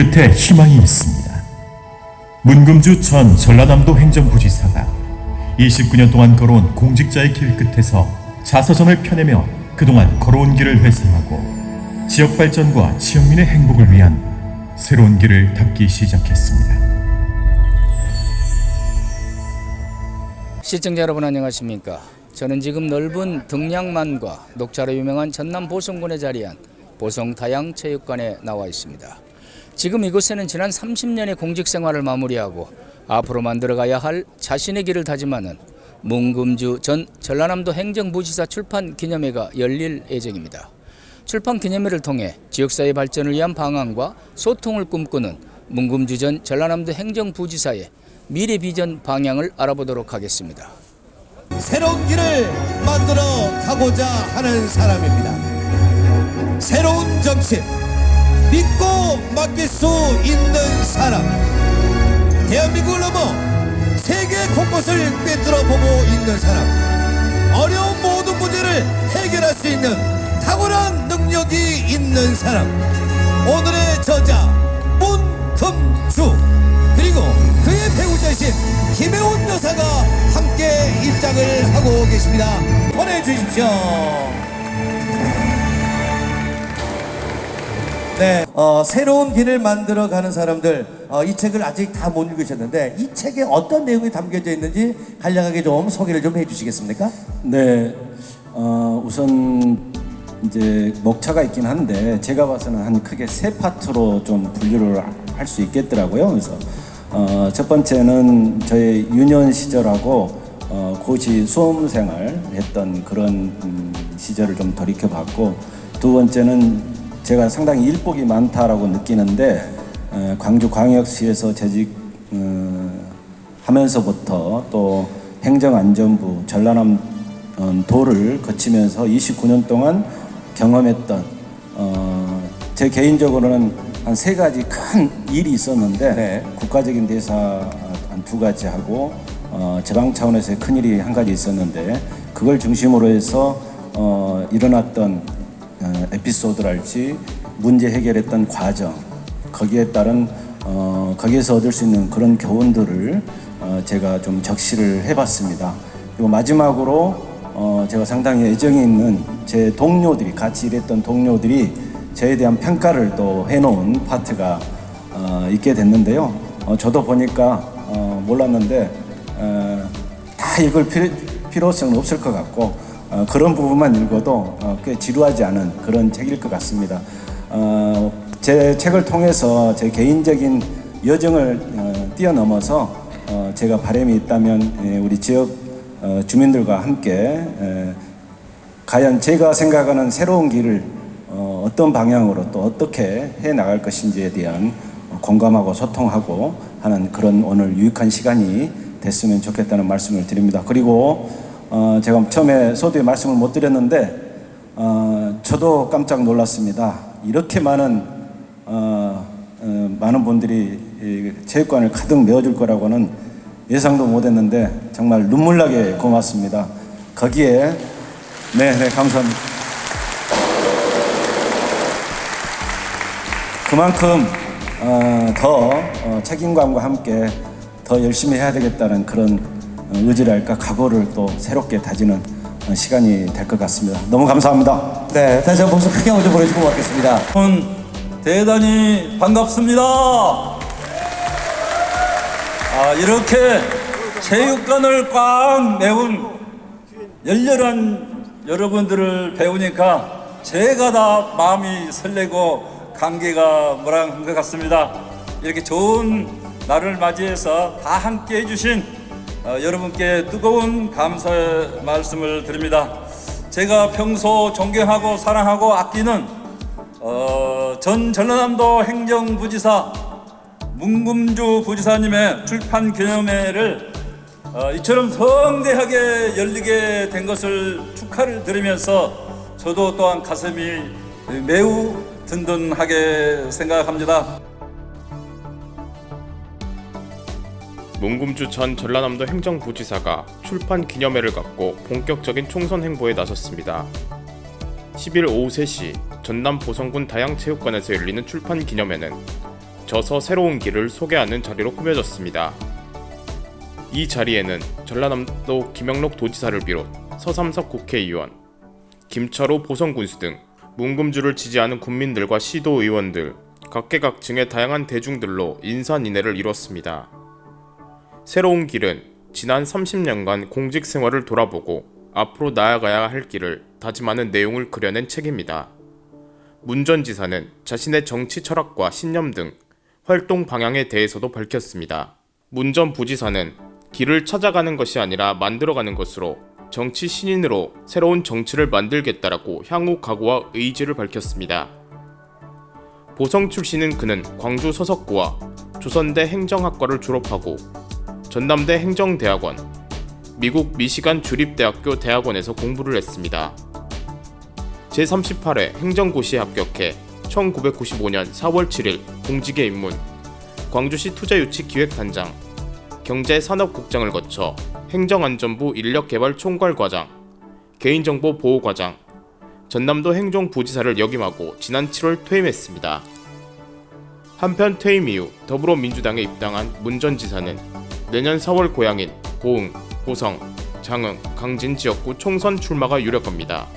끝에 희망이 있습니다. 문금주 전 전라남도 행정부지사가 29년 동안 걸어온 공직자의 길 끝에서 자서전을 펴내며 그동안 걸어온 길을 회상하고 지역 발전과 지역민의 행복을 위한 새로운 길을 닫기 시작했습니다. 시청자 여러분 안녕하십니까? 저는 지금 넓은 등량만과 녹차로 유명한 전남 보성군에 자리한 보성 다양체육관에 나와 있습니다. 지금 이곳에는 지난 30년의 공직 생활을 마무리하고 앞으로 만들어가야 할 자신의 길을 다짐하는 문금주 전 전라남도 행정부지사 출판 기념회가 열릴 예정입니다. 출판 기념회를 통해 지역사회 발전을 위한 방안과 소통을 꿈꾸는 문금주 전 전라남도 행정부지사의 미래 비전 방향을 알아보도록 하겠습니다. 새로운 길을 만들어 가고자 하는 사람입니다. 새로운 정치, 믿고 맡길 수 있는 사람. 대한민국을 넘어 세계 곳곳을 꿰뚫어 보고 있는 사람. 어려운 모든 문제를 해결할 수 있는 탁월한 능력이 있는 사람. 오늘의 저자 문금주 그리고 그의 배우자신 김혜원 여사가 함께 입장을 하고 계십니다. 보내주십시오. 네, 어, 새로운 길을 만들어 가는 사람들 어, 이 책을 아직 다 못 읽으셨는데 이 책에 어떤 내용이 담겨져 있는지 간략하게 좀 소개를 좀 해주시겠습니까? 네, 어, 우선 이제 목차가 있긴 한데 제가 봐서는 한 크게 세 파트로 좀 분류를 할 수 있겠더라고요. 그래서 어, 첫 번째는 저의 유년 시절하고 어, 고시 수험생활 했던 그런 음, 시절을 좀 돌이켜봤고 두 번째는 제가 상당히 일복이 많다라고 느끼는데 어, 광주광역시에서 재직 어, 하면서부터 또 행정안전부 전라남 어, 도를 거치면서 29년 동안 경험했던 어, 제 개인적으로는 한 세 가지 큰 일이 있었는데 네. 국가적인 대사 한 두 가지 하고 어, 지방 차원에서의 큰 일이 한 가지 있었는데 그걸 중심으로 해서 어, 일어났던 어, 에피소드랄지 문제 해결했던 과정 거기에 따른 어, 거기에서 얻을 수 있는 그런 교훈들을 어, 제가 좀 적시를 해봤습니다. 그리고 마지막으로 어, 제가 상당히 애정이 있는 제 동료들이 같이 일했던 동료들이 저에 대한 평가를 또 해놓은 파트가 어, 있게 됐는데요. 어, 저도 보니까 어, 몰랐는데 어, 다 읽을 필요, 필요성은 없을 것 같고 어, 그런 부분만 읽어도 어, 꽤 지루하지 않은 그런 책일 것 같습니다. 어, 제 책을 통해서 제 개인적인 여정을 어, 뛰어넘어서 어, 제가 바람이 있다면 예, 우리 지역 어, 주민들과 함께 에, 과연 제가 생각하는 새로운 길을 어, 어떤 방향으로 또 어떻게 해 나갈 것인지에 대한 공감하고 소통하고 하는 그런 오늘 유익한 시간이 됐으면 좋겠다는 말씀을 드립니다. 그리고 어, 제가 처음에 소두에 말씀을 못 드렸는데 어, 저도 깜짝 놀랐습니다. 이렇게 많은 어, 어, 많은 분들이 이 체육관을 가득 메워줄 거라고는 예상도 못했는데 정말 눈물나게 고맙습니다. 거기에 네, 네 감사합니다. 그만큼 어, 더 어, 책임감과 함께 더 열심히 해야 되겠다는 그런 어, 의지랄까 각오를 또 새롭게 다지는 어, 시간이 될 것 같습니다. 너무 감사합니다. 네, 다시 한번 박수 크게 한번 좀 보내주시고 고맙겠습니다. 여러분 대단히 반갑습니다. 아, 이렇게 체육관을 꽉 메운 열렬한 여러분들을 배우니까 제가 다 마음이 설레고 감기가 모랑한 것 같습니다. 이렇게 좋은 날을 맞이해서 다 함께 해주신 어, 여러분께 뜨거운 감사의 말씀을 드립니다. 제가 평소 존경하고 사랑하고 아끼는 어, 전 전라남도 행정부지사 문금주 부지사님의 출판 기념회를 어, 이처럼 성대하게 열리게 된 것을 축하를 드리면서 저도 또한 가슴이 매우 든든하게 생각합니다. 문금주 전 전라남도 행정부지사가 출판 기념회를 갖고 본격적인 총선 행보에 나섰습니다. 10일 오후 3시 전남 보성군 다양체육관에서 열리는 출판 기념회는 져서 새로운 길을 소개하는 자리로 꾸며졌습니다. 이 자리에는 전라남도 김영록 도지사를 비롯 서삼석 국회의원, 김철호 보성군수 등 문금주를 지지하는 국민들과 시도의원들, 각계각층의 다양한 대중들로 인산인해를 이뤘습니다. 새로운 길은 지난 30년간 공직 생활을 돌아보고 앞으로 나아가야 할 길을 다짐하는 내용을 그려낸 책입니다. 문 전 지사는 자신의 정치 철학과 신념 등 활동 방향에 대해서도 밝혔습니다. 문 전 부지사는 길을 찾아가는 것이 아니라 만들어가는 것으로 정치 신인으로 새로운 정치를 만들겠다라고 향후 각오와 의지를 밝혔습니다. 보성 출신인 그는 광주 서석고와 조선대 행정학과를 졸업하고 전남대 행정대학원, 미국 미시간 주립대학교 대학원에서 공부를 했습니다. 제38회 행정고시에 합격해 1995년 4월 7일 공직에 입문, 광주시 투자유치기획단장, 경제산업국장을 거쳐 행정안전부 인력개발 총괄과장, 개인정보보호과장, 전남도 행정부지사를 역임하고 지난 7월 퇴임했습니다. 한편 퇴임 이후 더불어민주당에 입당한 문 전 지사는 내년 4월 고향인 고흥, 고성, 장흥, 강진 지역구 총선 출마가 유력합니다.